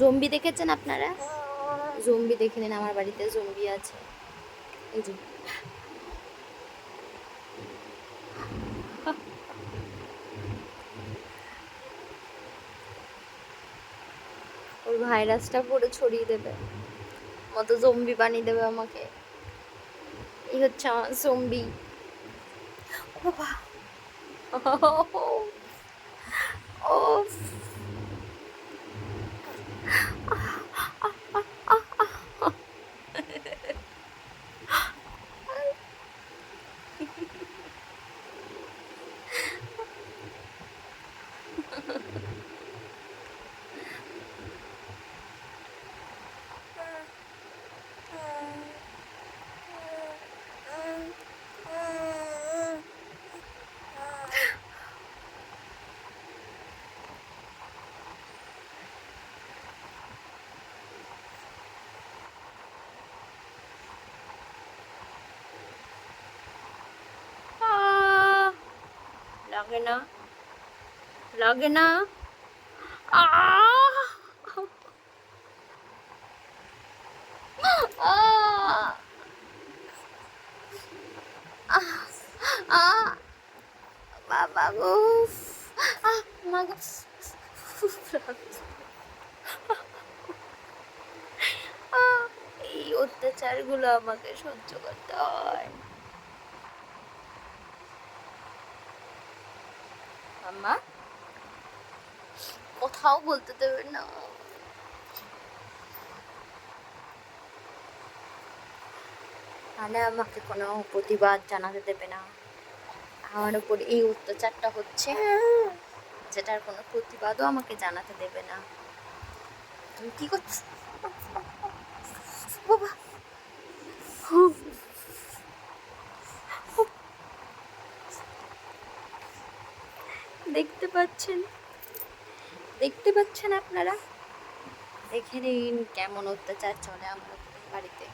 Zombie দেখেছেন আপনারা? Zombie দেখে নিন, আমার বাড়িতে জম্বি আছে। এই যে। ওই ভাইরাসটা পুরো ছড়িয়ে দেবে। মতো জম্বি বানিয়ে দেবে আমাকে। এই হচ্ছে আমার জম্বি। লাগে না আহ, এই অত্যাচারগুলো আমাকে সহ্য করতে হয় আম্মা। কোথাও বলতে দেবে না। তাহলে আমাকে কোনো প্রতিবাদ জানাতে দেবে না। আমার উপর এই অত্যাচারটা হচ্ছে, যেটার কোনো প্রতিবাদও আমাকে জানাতে দেবে না। তুমি কি করছ? বাবা দেখতে পাচ্ছেন? দেখতে পাচ্ছেন আপনারা? দেখে নিন কেমন অত্যাচার চলে আমার বাড়িতে।